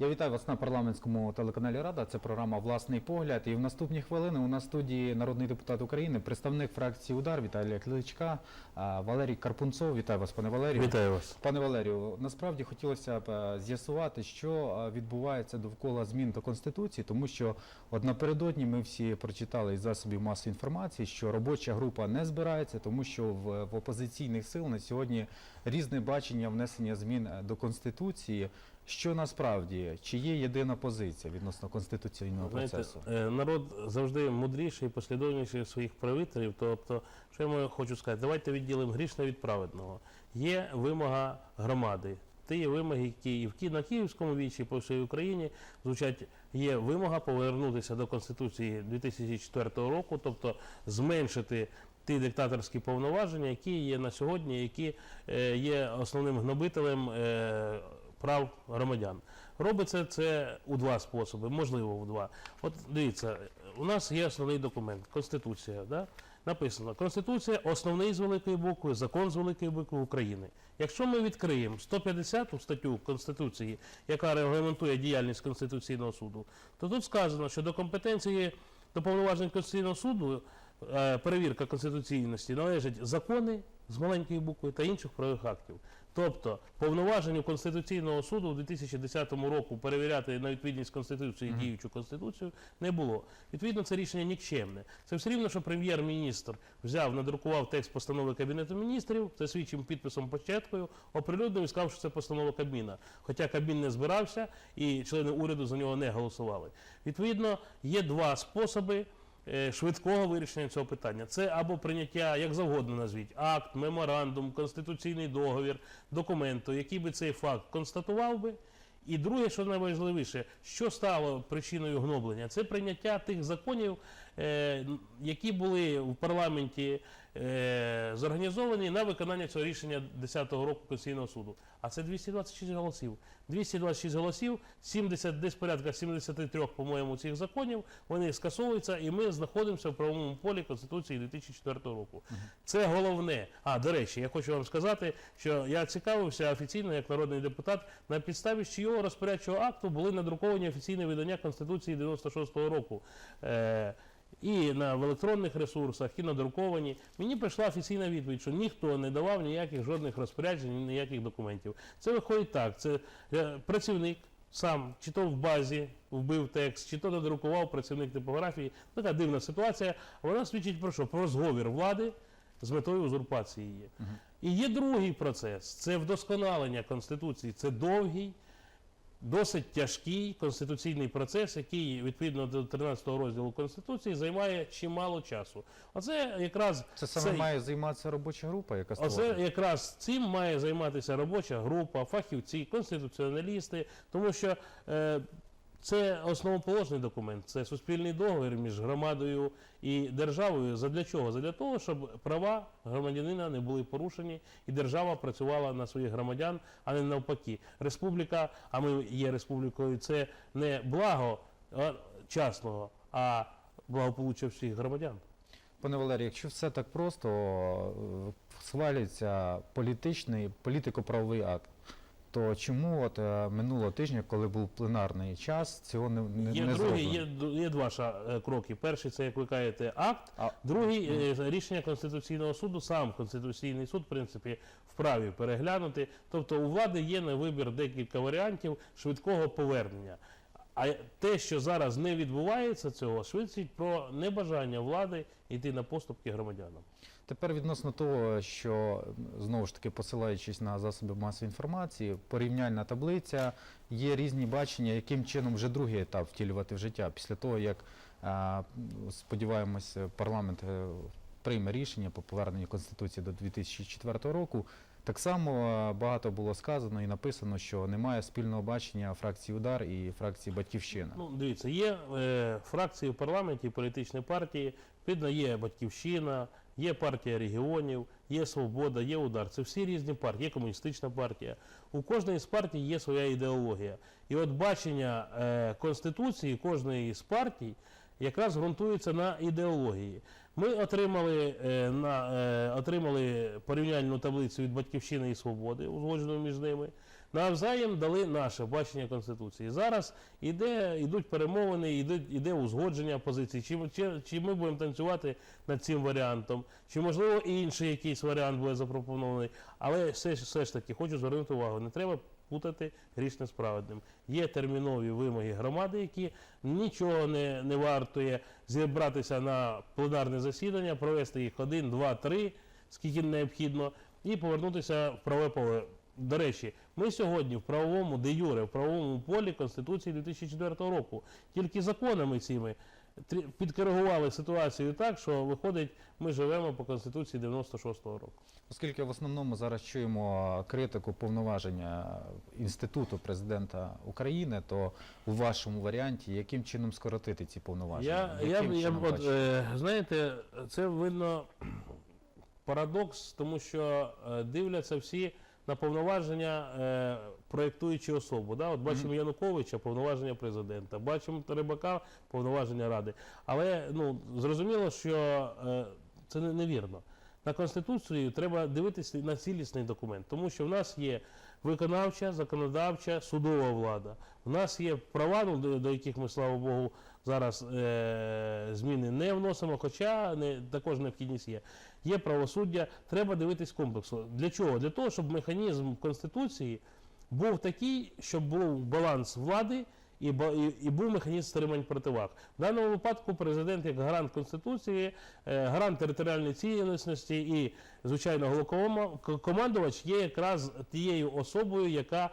Я вітаю вас на парламентському телеканалі Рада. Це програма Власний погляд. І в наступні хвилини у нас в студії народний депутат України, представник фракції Удар Віталія Кличка, Валерій Карпунцов. Вітаю вас, пане Валерію. Вітаю вас. Пане Валерію, насправді хотілося б з'ясувати, що відбувається довкола змін до конституції, тому що от напередодні ми всі прочитали із засобів масової інформації, що робоча група не збирається, тому що в, в опозиційних сил на сьогодні різне бачення внесення змін до конституції. Що насправді чи є єдина позиція відносно конституційного Знаєте, процесу? е, народ завжди мудріший і послідовніший своїх правителів. Тобто, що я хочу сказати, давайте відділимо грішне від праведного. Є вимога громади. Ті є вимоги, які і в Ки- на Київському вічі, по всій Україні звучать. Є вимога повернутися до Конституції 2004 року, тобто зменшити ті диктаторські повноваження, які є на сьогодні, які е, є основним гнобителем е, прав громадян. Робиться це у два способи, можливо, у два. От дивіться, у нас є основний документ Конституція. Да? Написано: Конституція основний з великої букви, закон з великої букви України. Якщо ми відкриємо 150 статтю Конституції, яка регламентує діяльність Конституційного суду, то тут сказано, що до компетенції до повноважень Конституційного суду е, перевірка конституційності належать закони з маленької букви та інших правових актів. Тобто повноваження Конституційного суду у 2010 року перевіряти на відповідність Конституції діючу Конституцію не було. Відповідно, це рішення нікчемне. Це все рівно, що прем'єр-міністр взяв, надрукував текст постанови Кабінету міністрів, це свідчим підписом початкою, оприлюднив і сказав, що це постанова Кабміна. Хоча Кабмін не збирався і члени уряду за нього не голосували. Відповідно, є два способи швидкого вирішення цього питання. Це або прийняття, як завгодно назвіть, акт, меморандум, конституційний договір, документу, який би цей факт констатував би. І друге, що найважливіше, що стало причиною гноблення, це прийняття тих законів, е, які були в парламенті е, зорганізовані на виконання цього рішення 10-го року Конституційного суду. А це 226 голосів. 226 голосів, 70, десь порядка 73, по-моєму, цих законів, вони скасовуються, і ми знаходимося в правовому полі Конституції 2004 року. Це головне. А, до речі, я хочу вам сказати, що я цікавився офіційно як народний депутат, на підставі чийого розпорядчого акту були надруковані офіційні видання Конституції 96-го року. І на в електронних ресурсах, і надруковані. Мені прийшла офіційна відповідь, що ніхто не давав ніяких жодних розпоряджень, ніяких документів. Це виходить так: це е, працівник сам, чи то в базі вбив текст, чи то надрукував працівник типографії. Така дивна ситуація. Вона свідчить про що? Про зговір влади з метою узурпації її. Мгм. І є другий процес це вдосконалення Конституції. Це довгий, досить тяжкий конституційний процес, який відповідно до 13 розділу Конституції займає чимало часу. Оце якраз Це саме цей- має займатися робоча група, яка Оце якраз цим має займатися робоча група, фахівці, конституціоналісти, тому що е, це основоположний документ, це суспільний договір між громадою і державою. Задля чого? Задля того, щоб права громадянина не були порушені, і держава працювала на своїх громадян, а не навпаки. Республіка, а ми є республікою, це не благо частного, а благополуччя всіх громадян. Пане Валерій, якщо все так просто, е, схвалюється політичний політико-правовий акт, то чому от е, минулого тижня, коли був пленарний час, цього не, не, Є не другий, зроблено? є, д- є два ша- е, кроки. Перший це як ви кажете акт, А, другий е, рішення Конституційного суду. Сам Конституційний суд, в принципі, вправі переглянути. Тобто у влади є на вибір декілька варіантів швидкого повернення. А те, що зараз не відбувається цього, свідчить про небажання влади йти на поступки громадянам. Тепер відносно того, що знову ж таки посилаючись на засоби масової інформації, порівняльна таблиця, є різні бачення, яким чином вже другий етап втілювати в життя після того, як сподіваємось, парламент е, прийме рішення по поверненню конституції до 2004 року. Так само е, багато було сказано і написано, що немає спільного бачення фракції Удар і фракції Батьківщина. Ну, дивіться, є е, фракції в парламенті, політичні партії, відповідно, є Батьківщина, є партія регіонів, є Свобода, є Удар. Це всі різні партії, є комуністична партія. У кожної з партій є своя ідеологія. І от бачення е, Конституції кожної з партій якраз ґрунтується на ідеології. Ми отримали, е, на, е, отримали порівняльну таблицю від Батьківщини і Свободи, узгоджену між ними. Навзаєм дали наше бачення Конституції. Зараз іде, йдуть перемовини, іде, іде узгодження позицій. Чи, чи, чи ми будемо танцювати над цим варіантом, чи можливо інший якийсь варіант буде запропонований. Але все, все ж таки хочу звернути увагу, не треба путати грішне з праведним. Є термінові вимоги громади, які нічого не, не вартує зібратися на пленарне засідання, провести їх один, два, три, скільки необхідно, і повернутися в праве поле. До речі, ми сьогодні в правовому де юре, в правовому полі Конституції 2004 року. Тільки законами цими підкоригували ситуацію так, що виходить, ми живемо по Конституції 96-го року. Оскільки в основному зараз чуємо критику повноваження інституту президента України, то у вашому варіанті яким чином скоротити ці повноваження? Я, я, я, от, е, знаєте, це видно парадокс, тому що е, дивляться всі на повноваження е, проєктуючи особу. Да? От бачимо Януковича, повноваження президента, бачимо Рибака, повноваження ради. Але ну, зрозуміло, що е, це не- невірно. На Конституцію треба дивитися на цілісний документ, тому що в нас є виконавча, законодавча, судова влада. У нас є права, ну, до, до яких ми, слава Богу, зараз е- зміни не вносимо, хоча не, також необхідність є. Є правосуддя, треба дивитись комплексно. Для чого? Для того, щоб механізм Конституції був такий, щоб був баланс влади і, і, був механізм стримань противаг. В даному випадку президент як гарант Конституції, е, гарант територіальної цілісності і, звичайно, головнокомандувач є якраз тією особою, яка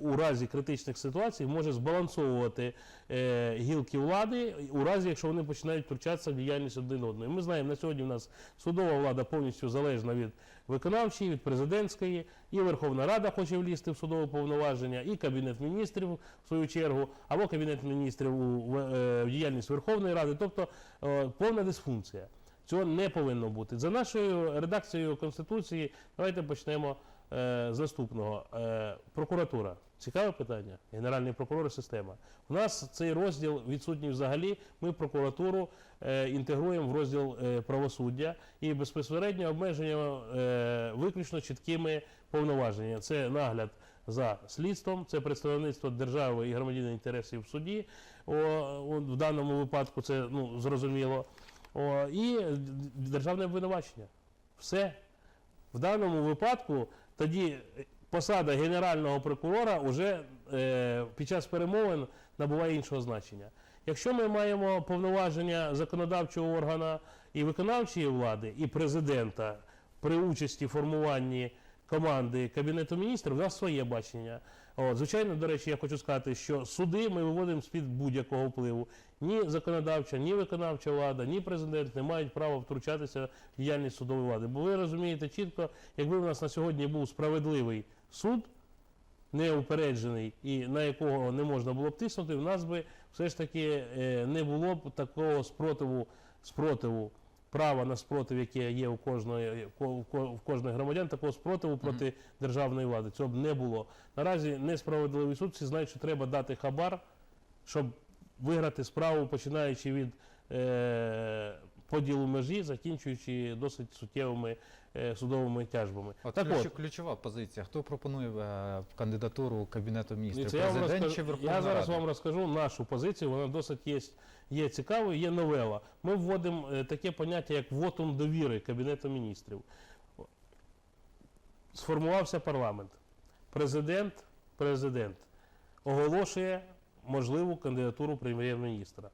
у разі критичних ситуацій може збалансовувати е, гілки влади у разі, якщо вони починають втручатися в діяльність один одної. Ми знаємо, на сьогодні в нас судова влада повністю залежна від виконавчої, від президентської, і Верховна Рада хоче влізти в судове повноваження, і Кабінет міністрів, в свою чергу, або Кабінет міністрів у е, діяльність Верховної Ради, тобто е, повна дисфункція. Цього не повинно бути. За нашою редакцією Конституції, давайте почнемо е, з наступного. Е, прокуратура. Цікаве питання. Генеральний прокурор і система. У нас цей розділ відсутній взагалі. Ми прокуратуру е, інтегруємо в розділ правосуддя і безпосередньо обмеження виключно чіткими повноваженнями. Це нагляд за слідством, це представництво держави і громадянина інтересів в суді. В даному випадку це ну, зрозуміло. І державне обвинувачення. Все. В даному випадку тоді посада генерального прокурора вже е, під час перемовин набуває іншого значення. Якщо ми маємо повноваження законодавчого органа і виконавчої влади, і президента при участі формуванні команди Кабінету міністрів, у своє бачення. От, звичайно, до речі, я хочу сказати, що суди ми виводимо з-під будь-якого впливу. Ні законодавча, ні виконавча влада, ні президент не мають права втручатися в діяльність судової влади. Бо ви розумієте чітко, якби у нас на сьогодні був справедливий суд, неупереджений і на якого не можна було б тиснути, в нас би все ж таки е, не було б такого спротиву, спротиву права на спротив, яке є у кожної ко- ко- в кожної громадян, такого спротиву проти державної влади. Цього б не було. Наразі несправедливий суд всі знають, що треба дати хабар, щоб виграти справу, починаючи від е, поділу межі, закінчуючи досить суттєвими судовими тяжбами. От так ключ- от, ключова позиція. Хто пропонує е, кандидатуру Кабінету міністрів? Дивіться, я, вам Президент розкажу- чи Верховна я зараз Рада? вам розкажу нашу позицію, вона досить є, є цікавою, є новела. Ми вводимо е, таке поняття, як вотум довіри Кабінету міністрів. Сформувався парламент. Президент, президент оголошує можливу кандидатуру прем'єр-міністра.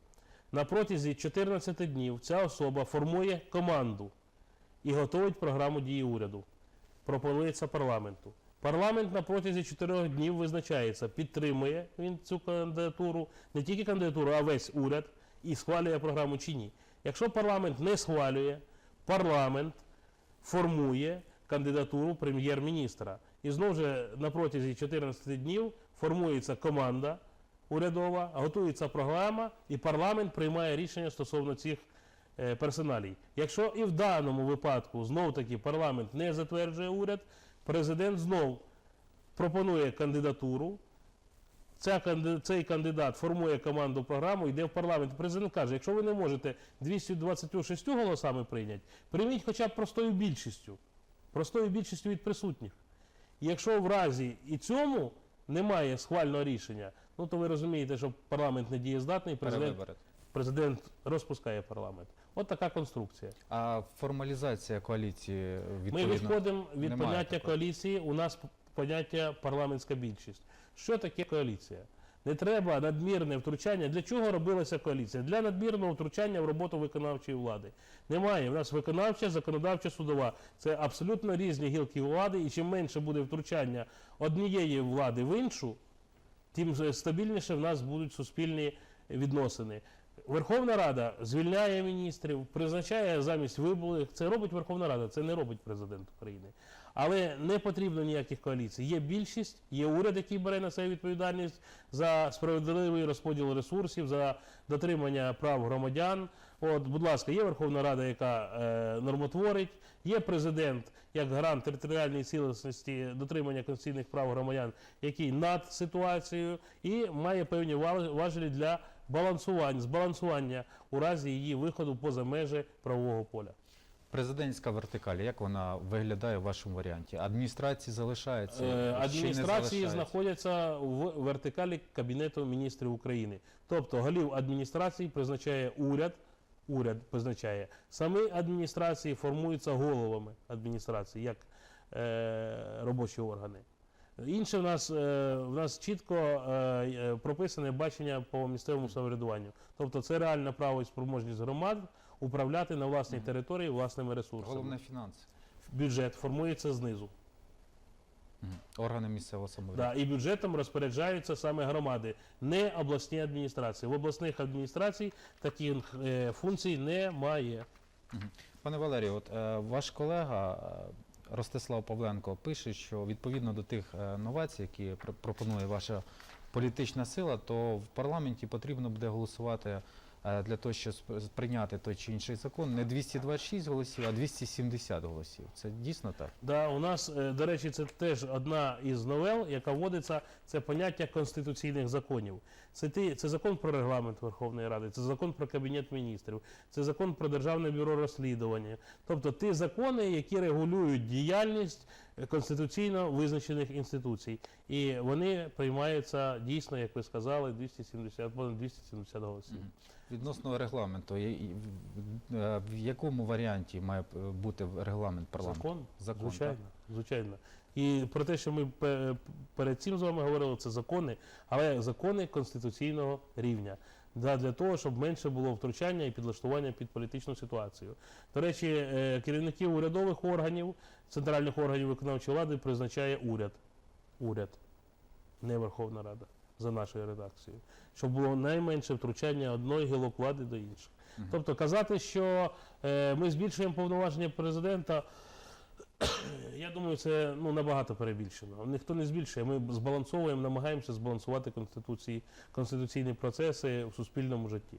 На протязі 14 днів ця особа формує команду і готують програму дії уряду. Пропонується парламенту. Парламент на протязі 4 днів визначається, підтримує він цю кандидатуру, не тільки кандидатуру, а весь уряд і схвалює програму чи ні. Якщо парламент не схвалює, парламент формує кандидатуру прем'єр-міністра. І знову ж на протязі 14 днів формується команда урядова, готується програма, і парламент приймає рішення стосовно цих персоналій. Якщо і в даному випадку знов таки парламент не затверджує уряд, президент знов пропонує кандидатуру. Ця, цей кандидат формує команду програму, йде в парламент. Президент каже, якщо ви не можете 226 голосами прийняти, прийміть хоча б простою більшістю. Простою більшістю від присутніх. І якщо в разі і цьому немає схвального рішення, ну то ви розумієте, що парламент не дієздатний, президент, президент розпускає парламент. От така конструкція. А формалізація коаліції Ми відходимо від немає поняття такого. коаліції. У нас поняття парламентська більшість. Що таке коаліція? Не треба надмірне втручання. Для чого робилася коаліція? Для надмірного втручання в роботу виконавчої влади. Немає. У нас виконавча, законодавча, судова. Це абсолютно різні гілки влади, і чим менше буде втручання однієї влади в іншу, тим стабільніше в нас будуть суспільні відносини. Верховна Рада звільняє міністрів, призначає замість вибулих. Це робить Верховна Рада, це не робить президент України. Але не потрібно ніяких коаліцій. Є більшість, є уряд, який бере на себе відповідальність за справедливий розподіл ресурсів, за дотримання прав громадян. От, будь ласка, є Верховна Рада, яка е, нормотворить, є президент як гарант територіальної цілісності дотримання конституційних прав громадян, який над ситуацією і має певні важелі для балансування, збалансування у разі її виходу поза межі правового поля. Президентська вертикаль, як вона виглядає в вашому варіанті? Адміністрації залишаються? Е, не Адміністрації знаходяться в вертикалі Кабінету міністрів України. Тобто голів адміністрації призначає уряд. Уряд призначає. Самі адміністрації формуються головами адміністрації, як е, робочі органи. Інше в нас, е, в нас чітко е, е, прописане бачення по місцевому самоврядуванню. Тобто це реальне право і спроможність громад управляти на власній території власними ресурсами. Головне фінанси. Бюджет формується знизу. Органи місцевого самоврядування. Да, і бюджетом розпоряджаються саме громади, не обласні адміністрації. В обласних адміністрацій таких функцій немає. Пане Валерію, от ваш колега Ростислав Павленко пише, що відповідно до тих е, новацій, які пропонує ваша політична сила, то в парламенті потрібно буде голосувати для того, щоб прийняти той чи інший закон, не 226 голосів, а 270 голосів. Це дійсно так? Да, у нас, е, до речі, це теж одна із новел, яка вводиться, це поняття конституційних законів. Це, ті, це закон про регламент Верховної Ради, це закон про Кабінет міністрів, це закон про Державне бюро розслідування. Тобто ті закони, які регулюють діяльність е, конституційно визначених інституцій. І вони приймаються дійсно, як ви сказали, 270, понад 270 голосів. Відносно регламенту, в- е, якому варіанті має е, бути регламент парламенту? Закон, Закон, звичайно, звичайно. І про те, що ми пе- перед цим з вами говорили, це закони, але закони конституційного рівня. Для, для того, щоб менше було втручання і підлаштування під політичну ситуацію. До речі, е, керівників урядових органів, центральних органів виконавчої влади призначає уряд. Уряд, не Верховна Рада, за нашою редакцією. Щоб було найменше втручання одної гілок влади до інших. Тобто казати, що е, ми збільшуємо повноваження президента, я думаю, це ну, набагато перебільшено. Ніхто не збільшує. Ми збалансовуємо, намагаємося збалансувати конституції, конституційні процеси в суспільному житті.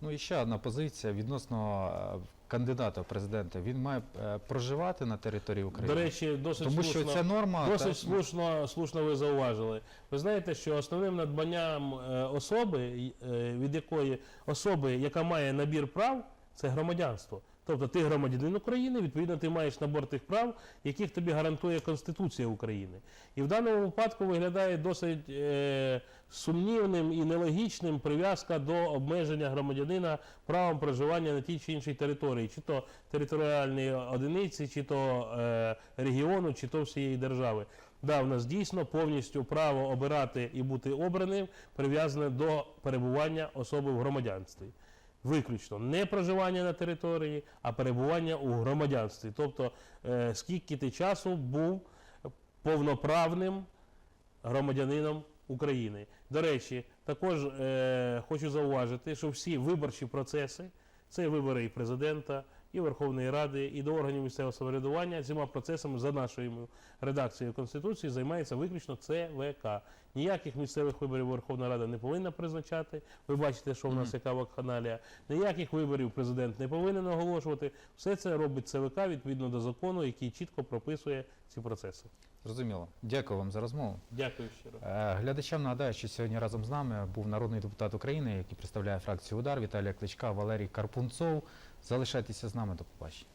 Ну і ще одна позиція відносно е, кандидата в президенти. Він має е, проживати на території України. До речі, досить Тому що ця норма досить та- слушно, слушно ви зауважили. Ви знаєте, що основним надбанням е, особи, від якої особи, яка має набір прав, це громадянство. Тобто ти громадянин України, відповідно, ти маєш набор тих прав, яких тобі гарантує Конституція України. І в даному випадку виглядає досить е, сумнівним і нелогічним прив'язка до обмеження громадянина правом проживання на тій чи іншій території, чи то територіальної одиниці, чи то е, регіону, чи то всієї держави. Да, в нас дійсно повністю право обирати і бути обраним прив'язане до перебування особи в громадянстві. Виключно не проживання на території, а перебування у громадянстві. Тобто, е, скільки ти часу був повноправним громадянином України. До речі, також е, хочу зауважити, що всі виборчі процеси, це вибори і президента, і Верховної Ради, і до органів місцевого самоврядування, цими процесами за нашою редакцією Конституції займається виключно ЦВК. Ніяких місцевих виборів Верховна Рада не повинна призначати. Ви бачите, що в нас яка вакханалія. Ніяких виборів президент не повинен оголошувати. Все це робить ЦВК відповідно до закону, який чітко прописує ці процеси. Зрозуміло. Дякую вам за розмову. Дякую щиро. Е, Глядачам нагадаю, що сьогодні разом з нами був народний депутат України, який представляє фракцію Удар Віталія Кличка, Валерій Карпунцов. Залишайтеся з нами до побачення.